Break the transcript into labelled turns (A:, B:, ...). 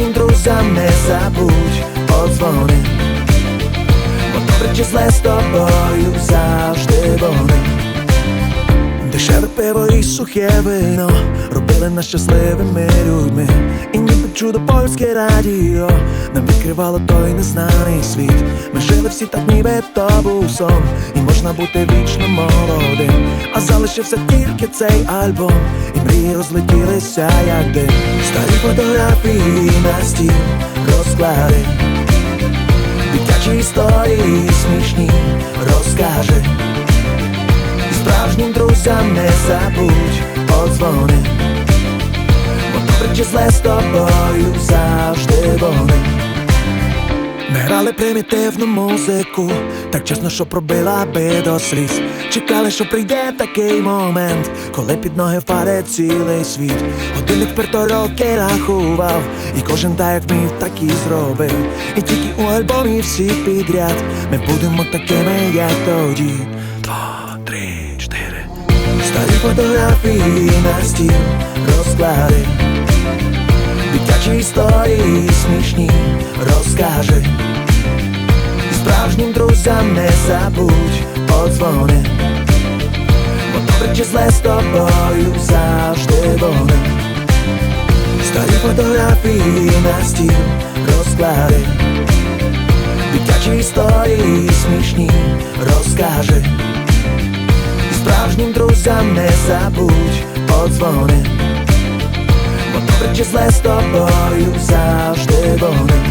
A: Справжнім друзям не забудь подзвони. Бо добре чи зле з тобою завжди вони. Дешеве пиво і сухе вино Робили нас щасливими людьми. І ніби чудо польське радіо Нам відкривало той незнаний світ. Ми жили всі так ніби то був сон І можна бути вічно молодим. А залишився тільки цей альбом І мрії розлетілися як дим. Старі фотографії на стіл розклади. Дитячі історії смішні розкаже і справжнім друзям не забудь подзвони чи зле з тобою завжди вони Ми грали примітивну музику, так чесно, що пробила би до сліз. Чекали, що прийде такий момент, коли під ноги впаде цілий світ. Годинник вперто роки рахував, і кожен так як вмів, так і зробив. І тільки у альбомі всі підряд ми будемо такими, як тоді. Два, три, чотири. Старі фотографії на стіл розклади. Дитячі історії смішні розкаже І справжнім друзям не забудь подзвони Бо добре чи зле з тобою завжди вони Старі фотографії на стіл розклади Дитячі історії смішні розкаже І справжнім друзям не забудь подзвони Бо Добре чи зле з тобою завжди вони